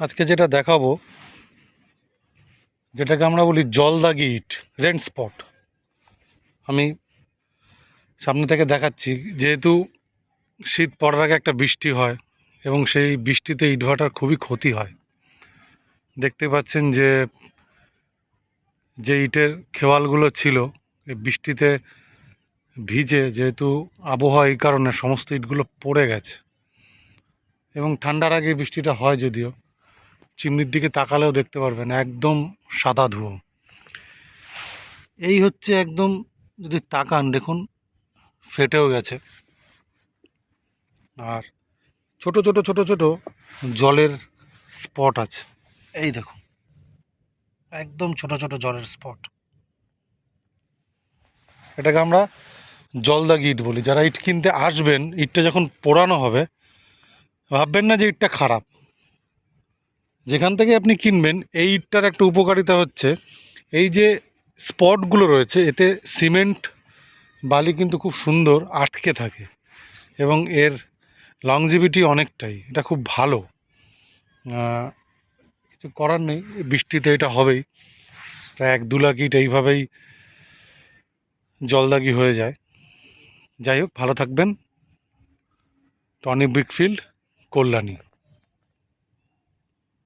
আজকে যেটা দেখাবো, যেটাকে আমরা বলি জলদাগি ইট রেন্ট স্পট। আমি সামনে থেকে দেখাচ্ছি, যেহেতু শীত পড়ার আগে একটা বৃষ্টি হয় এবং সেই বৃষ্টিতে ইট ইটভাটার খুবই ক্ষতি হয়। দেখতে পাচ্ছেন যে যে ইটের খেওয়ালগুলো ছিল, এই বৃষ্টিতে ভিজে যেহেতু আবহাওয়া এই কারণে সমস্ত ইটগুলো পড়ে গেছে। এবং ঠান্ডার আগে বৃষ্টিটা হয় যদিও চিমনির দিকে তাকালেও দেখতে পারবেন, একদম সাদা ধুয়ো। এই হচ্ছে একদম যদি তাকান, দেখুন, ফেটেও গেছে। আর ছোট ছোট ছোট ছোট জলের স্পট আছে। এই দেখুন, একদম ছোট ছোট জলের স্পট। এটাকে আমরা জলদাগি ইট বলি। যারা ইট কিনতে আসবেন, ইটটা যখন পোড়ানো হবে, ভাববেন না যে ইটটা খারাপ। যেখান থেকে আপনি কিনবেন, এই ইটটার একটা উপকারিতা হচ্ছে, এই যে স্পটগুলো রয়েছে, এতে সিমেন্ট, বালি কিন্তু খুব সুন্দর আটকে থাকে এবং এর লংজিভিটি অনেকটাই, এটা খুব ভালো। কিছু করার নেই, বৃষ্টিতে এটা হবেই। প্রায় এক দু লাখ ইট এইভাবেই জলদাগি হয়ে যায়। যাই হোক, ভালো থাকবেন। Tony brickfield, Kalyani.